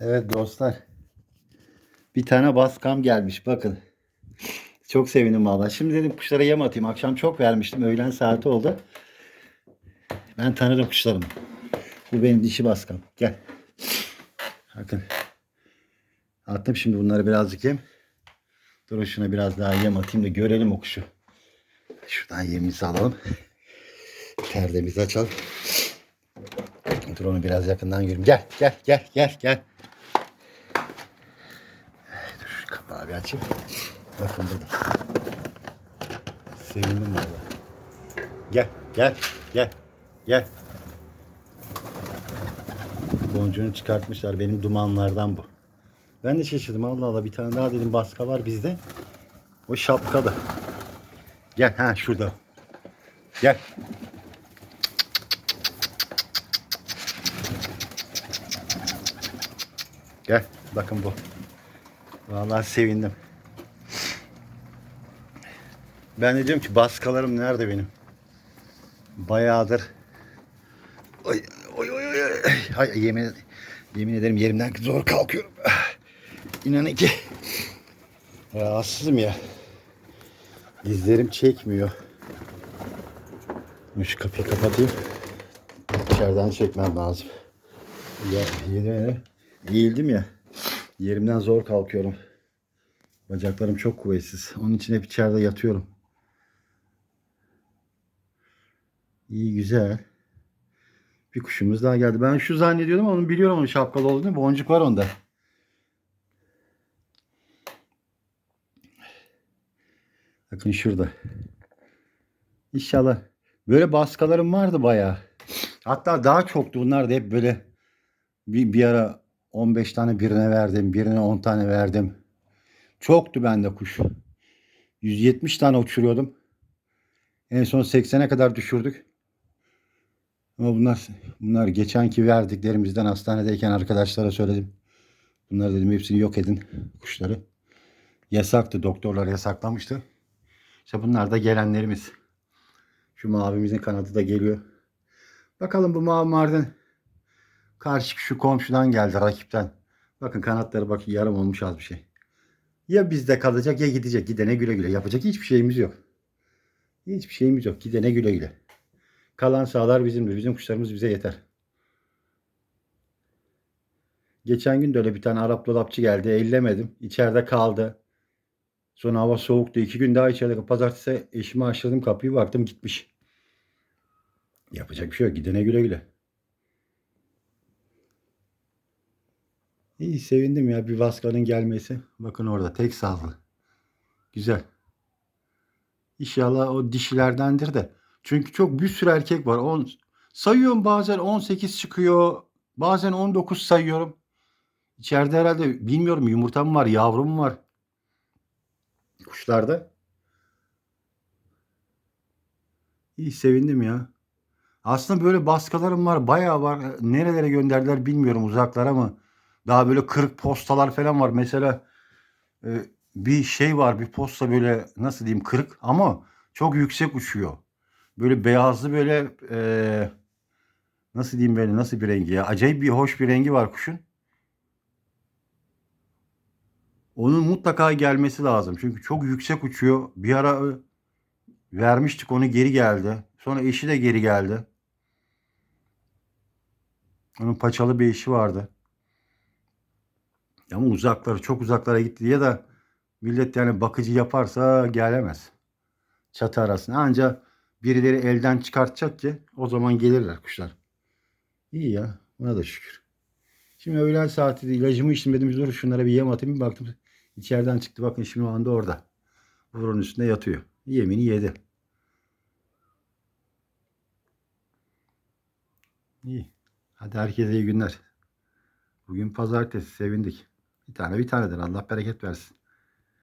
Evet dostlar. Bir tane baskam gelmiş bakın. Çok sevindim valla. Şimdi dedim kuşlara yem atayım. Akşam çok vermiştim. Öğlen saati oldu. Ben tanırım kuşlarımı. Bu benim dişi baskam. Gel. Bakın. Attım şimdi bunları birazcık yem. Dur şuna biraz daha yem atayım da görelim o kuşu. Şuradan yemimizi alalım. Perdemizi açalım. Dur onu biraz yakından göreyim. Gel gel gel gel gel. Dur kapağı bir açayım. Bakın burada. Sevindim valla. Gel gel gel gel. Boncuğunu çıkartmışlar. Benim dumanlardan bu. Ben de şaşırdım. Allah Allah bir tane daha dedim baska var bizde. O şapkalı. Gel ha şurada. Gel. Gel. Bakın bu. Vallahi sevindim. Ben de diyorum ki baskalarım nerede benim? Bayağıdır. Oy oy oy oy. Hay, yemin, yemin ederim yerimden zor kalkıyorum. İnanın ki rahatsızım ya. Dizlerim çekmiyor. Şu kapıyı kapatayım. İçeriden çekmem lazım. Ya, yedim, eğildim ya. Yerimden zor kalkıyorum. Bacaklarım çok kuvvetsiz. Onun için hep içeride yatıyorum. İyi güzel. Bir kuşumuz daha geldi. Ben şu zannediyordum onu biliyorum onun şapkalı olduğunu. Boncuk var onda. Bakın şurada. İnşallah. Böyle baskalarım vardı bayağı. Hatta daha çoktu. Bunlar da hep böyle bir, bir ara 15 tane birine verdim. Birine 10 tane verdim. Çoktu bende kuş. 170 tane uçuruyordum. En son 80'e kadar düşürdük. Ama bunlar bunlar geçenki verdiklerimizden hastanedeyken arkadaşlara söyledim. Bunlar dedim hepsini yok edin kuşları. Yasaktı doktorlar yasaklamıştı. İşte bunlar da gelenlerimiz. Şu mavimizin kanadı da geliyor. Bakalım bu mavi mardin karşı şu komşudan geldi rakipten. Bakın kanatları bak yarım olmuş az bir şey. Ya bizde kalacak ya gidecek. Gidene güle güle. Yapacak hiçbir şeyimiz yok. Hiçbir şeyimiz yok. Gidene güle güle. Kalan sağlar bizimdir. Bizim kuşlarımız bize yeter. Geçen gün de öyle bir tane Arap dolapçı geldi. Ellemedim. İçeride kaldı. Sonra hava soğuktu. İki gün daha içeride. Pazartesi eşimi açtırdım kapıyı baktım gitmiş. Yapacak bir şey yok. Gidene güle güle. İyi sevindim ya bir Vaskan'ın gelmesi. Bakın orada tek sağlı. Güzel. İnşallah o dişilerdendir de. Çünkü çok bir sürü erkek var. On, sayıyorum bazen 18 çıkıyor. Bazen 19 sayıyorum. İçeride herhalde bilmiyorum yumurtam var, yavrum var. Kuşlarda. İyi sevindim ya. Aslında böyle baskalarım var. Bayağı var. Nerelere gönderdiler bilmiyorum uzaklara mı? Daha böyle kırık postalar falan var. Mesela e, bir şey var bir posta böyle nasıl diyeyim kırık ama çok yüksek uçuyor. Böyle beyazlı böyle e, nasıl diyeyim böyle nasıl bir rengi ya. Acayip bir hoş bir rengi var kuşun. Onun mutlaka gelmesi lazım. Çünkü çok yüksek uçuyor. Bir ara e, vermiştik onu geri geldi. Sonra eşi de geri geldi. Onun paçalı bir eşi vardı. Ama uzaklara çok uzaklara gitti diye de millet yani bakıcı yaparsa gelemez. Çatı arasına ancak birileri elden çıkartacak ki o zaman gelirler kuşlar. İyi ya buna da şükür. Şimdi öğlen saati ilacımı içtim dedim dur şunlara bir yem atayım bir baktım içeriden çıktı bakın şimdi o anda orada. Burun üstünde yatıyor. Yemini yedi. İyi. Hadi herkese iyi günler. Bugün pazartesi sevindik. Bir tane bir tanedir. Allah bereket versin.